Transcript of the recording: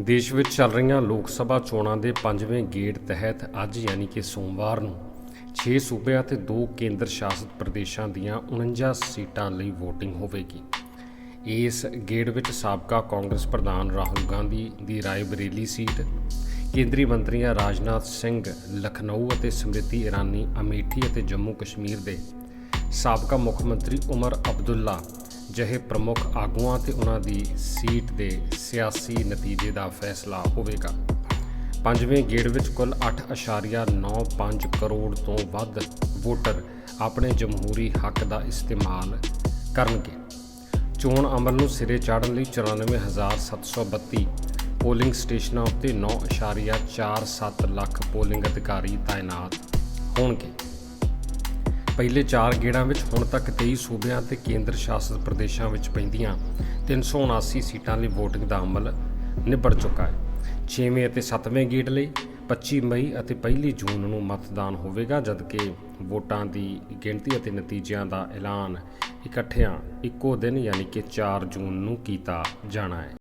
ਦੇਸ਼ ਵਿੱਚ ਚੱਲ ਰਹੀਆਂ ਲੋਕ ਸਭਾ ਚੋਣਾਂ ਦੇ ਪੰਜਵੇਂ ਗੇੜ ਤਹਿਤ ਅੱਜ ਯਾਨੀ ਕਿ ਸੋਮਵਾਰ ਨੂੰ 6 ਸੂਬਿਆਂ ਅਤੇ 2 ਕੇਂਦਰ ਸ਼ਾਸਿਤ ਪ੍ਰਦੇਸ਼ਾਂ ਦੀਆਂ 49 ਸੀਟਾਂ ਲਈ VOTING ਹੋਵੇਗੀ। ਇਸ ਗੇੜ ਵਿੱਚ ਸਾਬਕਾ ਕਾਂਗਰਸ ਪ੍ਰਧਾਨ ਰਾਹੁਲ ਗਾਂਧੀ ਦੀ ਰਾਏਬਰੇਲੀ ਸੀਟ, ਕੇਂਦਰੀ ਮੰਤਰੀਆਂ ਰਾਜਨਾਥ ਸਿੰਘ, ਲਖਨਊ ਅਤੇ ਸਮ੍ਰਿਤੀ ਇਰਾਨੀ, ਅਮੇਠੀ ਅਤੇ ਜੰਮੂ ਕਸ਼ਮੀਰ ਦੇ ਸਾਬਕਾ ਮੁੱਖ ਮੰਤਰੀ ਉਮਰ ਅਬਦੁੱਲਾ ਜਿਹੇ ਪ੍ਰਮੁੱਖ ਆਗੂਆਂ ਤੇ ਉਹਨਾਂ ਦੀ ਸੀਟ ਦੇ ਸਿਆਸੀ ਨਤੀਜੇ ਦਾ ਫੈਸਲਾ ਹੋਵੇਗਾ। ਪੰਜਵੇਂ ਗੇੜ ਵਿੱਚ ਕੁੱਲ 8.95 ਕਰੋੜ ਤੋਂ ਵੱਧ ਵੋਟਰ ਆਪਣੇ ਜਮਹੂਰੀ ਹੱਕ ਦਾ ਇਸਤੇਮਾਲ ਕਰਨਗੇ। ਚੋਣ ਅਮਲ ਨੂੰ ਸਿਰੇ ਚਾੜਨ ਲਈ 94732 ਪੋਲਿੰਗ ਸਟੇਸ਼ਨਾਂ ਉੱਤੇ 9.47 ਲੱਖ ਪੋਲਿੰਗ ਅਧਿਕਾਰੀ ਤਾਇਨਾਤ ਹੋਣਗੇ। ਪਹਿਲੇ 4 ਗੇੜਾਂ ਵਿੱਚ ਹੁਣ ਤੱਕ 23 ਸੂਬਿਆਂ ਤੇ ਕੇਂਦਰ ਸ਼ਾਸਿਤ ਪ੍ਰਦੇਸ਼ਾਂ ਵਿੱਚ ਪੈਂਦੀਆਂ। 379 ਸੀਟਾਂ ਲਈ VOTING ਦਾ ਅਮਲ ਨਿਬੜ ਚੁੱਕਾ ਹੈ। 6ਵੇਂ ਅਤੇ 7ਵੇਂ ਗੇੜ ਲਈ 25 ਮਈ ਅਤੇ 1 ਜੂਨ ਨੂੰ ਮਤਦਾਨ ਹੋਵੇਗਾ, ਜਦਕਿ ਵੋਟਾਂ ਦੀ ਗਿਣਤੀ ਅਤੇ ਨਤੀਜਿਆਂ ਦਾ ਐਲਾਨ ਇਕੱਠਿਆਂ ਇੱਕੋ ਦਿਨ ਯਾਨੀ ਕਿ 4 ਜੂਨ ਨੂੰ ਕੀਤਾ ਜਾਣਾ ਹੈ।